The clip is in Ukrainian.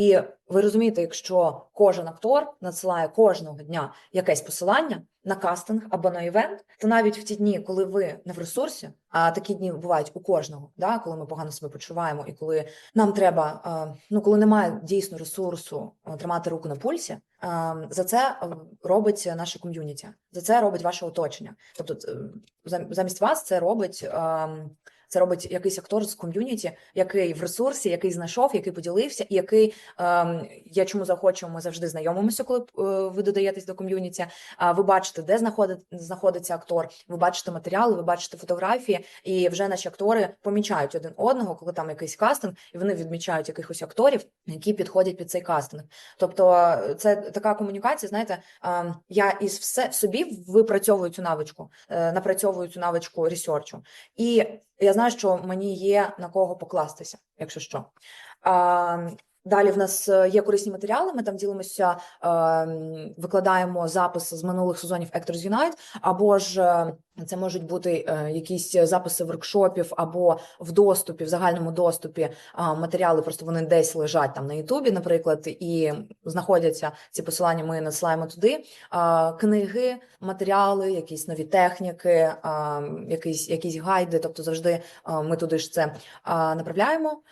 І ви розумієте, якщо кожен актор надсилає кожного дня якесь посилання на кастинг або на івент, то навіть в ті дні, коли ви не в ресурсі, а такі дні бувають у кожного, да, коли ми погано себе почуваємо, і коли нам треба, е, ну коли немає дійсно ресурсу е, тримати руку на пульсі, е, за це робить наше ком'юніті, за це робить ваше оточення. Тобто, замість вас це робить. Це робить якийсь актор з ком'юніті, який в ресурсі, який знайшов, який поділився, і який ем, я чому захочу, ми завжди знайомимося, коли е, ви додаєтесь до ком'юніті. А ви бачите, де знаходить, знаходиться актор, ви бачите матеріали, ви бачите фотографії, і вже наші актори помічають один одного, коли там якийсь кастинг, і вони відмічають якихось акторів, які підходять під цей кастинг. Тобто, е, це така комунікація. Знаєте, ем, я із все собі випрацьовую цю навичку, е, напрацьовую цю навичку ресерчу. І я знаю, що мені є на кого покластися, якщо що. Далі в нас е, є корисні матеріали. Ми там ділимося, ем, викладаємо записи з минулих сезонів Actors Unite, або ж е, це можуть бути е, якісь записи воркшопів, або в доступі, в загальному доступі матеріали. Просто вони десь лежать там на Ютубі, наприклад, і знаходяться ці посилання. Ми надсилаємо туди. Книги, матеріали, якісь нові техніки, якісь, якісь гайди. Тобто завжди ми туди ж це направляємо.